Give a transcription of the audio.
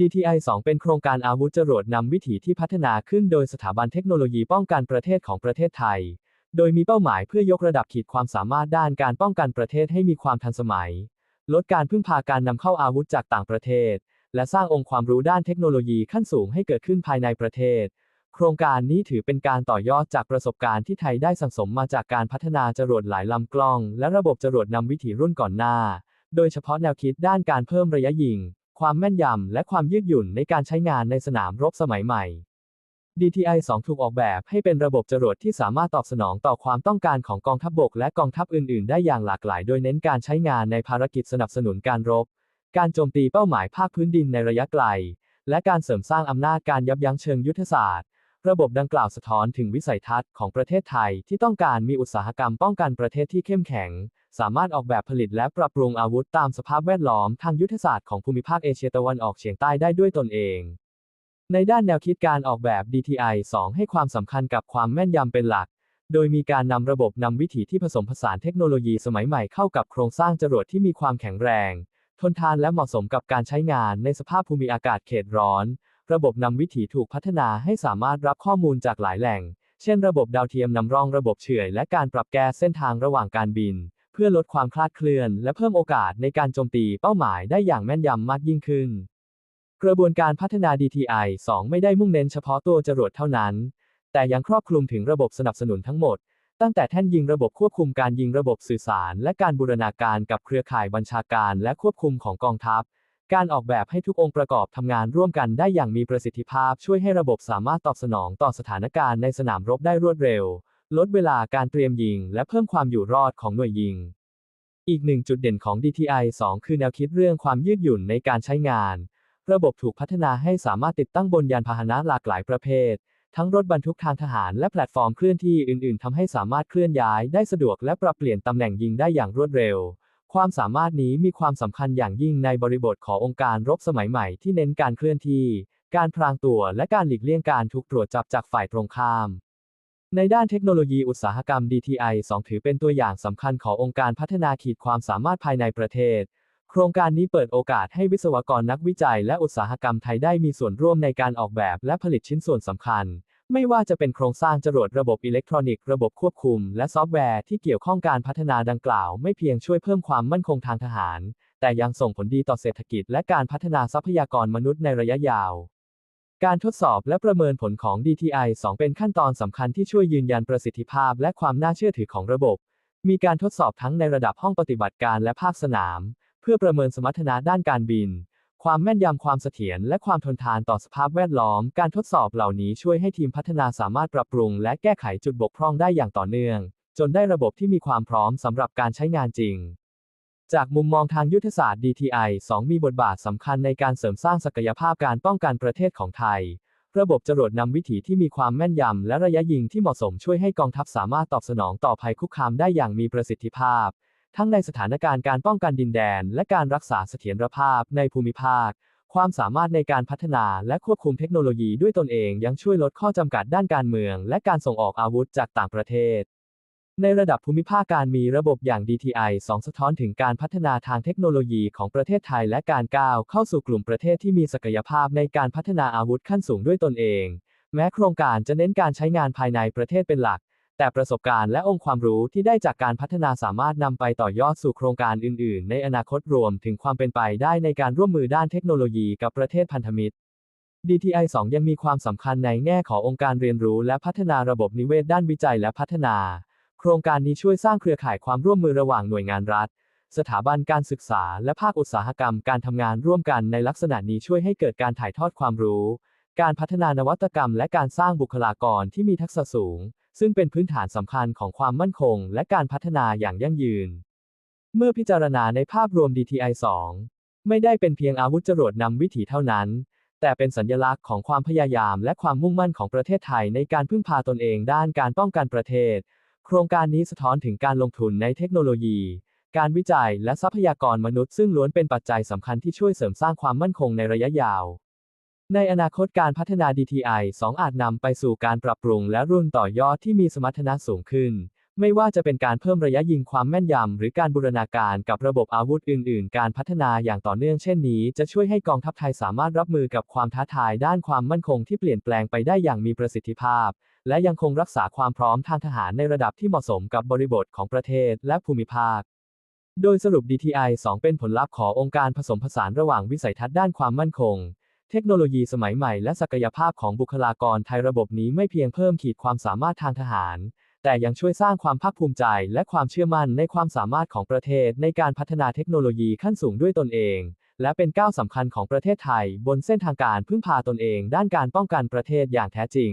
DTI-2 เป็นโครงการอาวุธจรวดนำวิถีที่พัฒนาขึ้นโดยสถาบันเทคโนโลยีป้องกันประเทศของประเทศไทย โดยมีเป้าหมายเพื่อยกระดับขีดความสามารถด้านการป้องกันประเทศให้มีความทันสมัย ลดการพึ่งพาการนำเข้าอาวุธจากต่างประเทศ และสร้างองค์ความรู้ด้านเทคโนโลยีขั้นสูงให้เกิดขึ้นภายในประเทศ โครงการนี้ถือเป็นการต่อยอดจากประสบการณ์ที่ไทยได้สั่งสมมาจากการพัฒนาจรวดหลายลำกล้อง และระบบจรวดนำวิถีรุ่นก่อนหน้า โดยเฉพาะแนวคิดด้านการเพิ่มระยะยิง ความแม่นยำ และความยืดหยุ่นในการใช้งานในสนามรบสมัยใหม่ DTI-2 ถูกออกแบบให้เป็นระบบจรวดที่สามารถตอบสนองต่อความต้องการของกองทัพบบกและกองทัพอื่น ๆ ได้อย่างหลากหลาย โดยเน้นการใช้งานในภารกิจสนับสนุนการรบ การโจมตีเป้าหมายภาคพื้นดินในระยะไกล และการเสริมสร้างอำนาจการยับยั้งเชิงยุทธศาสตร์ ระบบดังกล่าวสะท้อนถึงวิสัยทัศน์ของประเทศไทยที่ต้องการมีอุตสาหกรรมป้องกันประเทศที่เข้มแข็ง สามารถออกแบบผลิตและปรับปรุงอาวุธตามสภาพแวดล้อมทางยุทธศาสตร์ของภูมิภาคเอเชียตะวันออกเฉียงใต้ได้ด้วยตนเอง ในด้านแนวคิดการออกแบบ DTI-2 ให้ความสำคัญกับความแม่นยำเป็นหลัก โดยมีการนำระบบนำวิถีที่ผสมผสานเทคโนโลยีสมัยใหม่เข้ากับโครงสร้างจรวดที่มีความแข็งแรง ทนทานและเหมาะสมกับการใช้งานในสภาพภูมิอากาศเขตร้อน ระบบนำวิถีถูกพัฒนาให้สามารถรับข้อมูลจากหลายแหล่ง เช่น ระบบดาวเทียมนำร่องระบบเฉื่อยและการปรับแก้เส้นทางระหว่างการบิน พื่อลดความคลาดเคลื่อน และเพิ่มโอกาสในการโจมตีเป้าหมายได้อย่างแม่นยำมากยิ่งขึ้น กระบวนการพัฒนา DTI-2 ไม่ได้มุ่งเน้นเฉพาะตัวจรวดเท่านั้น แต่ยังครอบคลุมถึงระบบสนับสนุนทั้งหมด ตั้งแต่แท่นยิงระบบควบคุมการยิงระบบสื่อสาร และการบูรณาการกับเครือข่ายบัญชาการและควบคุมของกองทัพ การออกแบบให้ทุกองค์ประกอบทำงานร่วมกันได้อย่างมีประสิทธิภาพ ช่วยให้ระบบสามารถตอบสนองต่อสถานการณ์ในสนามรบได้รวดเร็ว ลดเวลาการเตรียมยิง และเพิ่มความอยู่รอดของหน่วยยิง อีกหนึ่งจุดเด่นของ DTI-2 คือแนวคิดเรื่องความยืดหยุ่นในการใช้งาน ระบบถูกพัฒนาให้สามารถติดตั้งบนยานพาหนะหลากหลายประเภท ทั้งรถบรรทุกทางทหารและแพลตฟอร์มเคลื่อนที่อื่นๆทำให้สามารถเคลื่อนย้ายได้สะดวกและปรับเปลี่ยนตำแหน่งยิงได้อย่างรวดเร็ว ความสามารถนี้มีความสำคัญอย่างยิ่งในบริบทขององค์การรบสมัยใหม่ที่เน้นการเคลื่อนที่ การพรางตัวและการหลีกเลี่ยงการถูกตรวจจับจากฝ่ายตรงข้าม ในด้านเทคโนโลยีอุตสาหกรรม DTI-2 ถือเป็นตัวอย่างสำคัญขององค์การพัฒนาขีดความสามารถภายในประเทศ โครงการนี้เปิดโอกาสให้วิศวกรนักวิจัยและอุตสาหกรรมไทยได้มีส่วนร่วมในการออกแบบและผลิตชิ้นส่วนสำคัญ ไม่ว่าจะเป็นโครงสร้างจรวดระบบอิเล็กทรอนิกส์ระบบควบคุม และซอฟต์แวร์ที่เกี่ยวข้องการพัฒนาดังกล่าว ไม่เพียงช่วยเพิ่มความมั่นคงทางทหาร แต่ยังส่งผลดีต่อเศรษฐกิจและการพัฒนาทรัพยากรมนุษย์ในระยะยาว การทดสอบและประเมินผลของ DTI-2 เป็นขั้นตอนสำคัญที่ช่วยยืนยันประสิทธิภาพและความน่าเชื่อถือของระบบ มีการทดสอบทั้งในระดับห้องปฏิบัติการและภาคสนาม เพื่อประเมินสมรรถนะด้านการบิน ความแม่นยำความเสถียรและความทนทานต่อสภาพแวดล้อม การทดสอบเหล่านี้ช่วยให้ทีมพัฒนาสามารถปรับปรุง และแก้ไขจุดบกพร่องได้อย่างต่อเนื่อง จนได้ระบบที่มีความพร้อมสำหรับการใช้งานจริง จากมุมมองทางยุทธศาสตร์ DTI-2 มีบทบาทสำคัญในการเสริมสร้างศักยภาพการป้องกันประเทศของไทย ระบบจรวดนำวิถีที่มีความแม่นยำและระยะยิงที่เหมาะสมช่วยให้กองทัพสามารถตอบสนองต่อภัยคุกคามได้อย่างมีประสิทธิภาพ ทั้งในสถานการณ์การป้องกันดินแดน และการรักษาเสถียรภาพในภูมิภาค ความสามารถในการพัฒนาและควบคุมเทคโนโลยีด้วยตนเองยังช่วยลดข้อจำกัดด้านการเมือง และการส่งออกอาวุธจากต่างประเทศ ในระดับภูมิภาคการมีระบบอย่าง DTI-2 สะท้อนถึงการพัฒนาทางเทคโนโลยีของประเทศไทยและการก้าวเข้าสู่กลุ่มประเทศที่มีศักยภาพในการพัฒนาอาวุธขั้นสูงด้วยตนเอง แม้โครงการจะเน้นการใช้งานภายในประเทศเป็นหลัก แต่ประสบการณ์และองค์ความรู้ที่ได้จากการพัฒนาสามารถนำไปต่อยอดสู่โครงการอื่น ๆ ในอนาคตรวมถึงความเป็นไปได้ในการร่วมมือด้านเทคโนโลยีกับประเทศพันธมิตร DTI-2 ยังมีความสำคัญในแง่ขององค์การเรียนรู้และพัฒนาระบบนิเวศด้านวิจัยและพัฒนา โครงการนี้ช่วยสร้างเครือข่ายความร่วมมือระหว่างหน่วยงานรัฐ สถาบันการศึกษา และภาคอุตสาหกรรมการทำงานร่วมกันในลักษณะนี้ช่วยให้เกิดการถ่ายทอดความรู้ การพัฒนานวัตกรรม และการสร้างบุคลากรที่มีทักษะสูง ซึ่งเป็นพื้นฐานสำคัญของความมั่นคง และการพัฒนาอย่างยั่งยืน เมื่อพิจารณาในภาพรวม DTI-2 ไม่ได้เป็นเพียงอาวุธจรวดนำวิถีเท่านั้นแต่เป็นสัญลักษณ์ของความพยายามและความมุ่งมั่นของประเทศไทยในการพึ่งพาตนเองด้านการป้องกันประเทศ ครงการนี้สะท้อนถึงการลงทุนในเทคโนโลยี การวิจัยและทรัพยากรมนุษย์ซึ่งล้วนเป็นปัจจัยสำคัญที่ช่วยเสริมสร้างความมั่นคงในระยะยาว ในอนาคตการพัฒนา DTI 2 อาจนำไปสู่การปรับปรุงและรุ่นต่อยอดที่มีสมรรถนะสูงขึ้น ไม่ว่าจะเป็นการเพิ่มระยะยิงความแม่นยำ หรือการบูรณาการกับระบบอาวุธอื่น ๆ การพัฒนาอย่างต่อเนื่องเช่นนี้ จะช่วยให้กองทัพไทยสามารถรับมือกับความท้าทายด้านความมั่นคงที่เปลี่ยนแปลงไปได้อย่างมีประสิทธิภาพ และยังคงรักษาความพร้อมทางทหารในระดับที่เหมาะสมกับบริบทของประเทศและภูมิภาคโดยสรุป DTI 2 เป็นผลลัพธ์ขององค์การผสมผสานระหว่างวิสัยทัศน์ด้านความมั่นคง เทคโนโลยีสมัยใหม่และศักยภาพของบุคลากรไทยระบบนี้ไม่เพียงเพิ่มขีดความสามารถทางทหาร แต่ยังช่วยสร้างความภาคภูมิใจ และความเชื่อมั่นในความสามารถของประเทศในการพัฒนาเทคโนโลยีขั้นสูงด้วยตนเอง และเป็นก้าวสำคัญของประเทศไทย บนเส้นทางการพึ่งพาตนเอง ด้านการป้องกันประเทศอย่างแท้จริง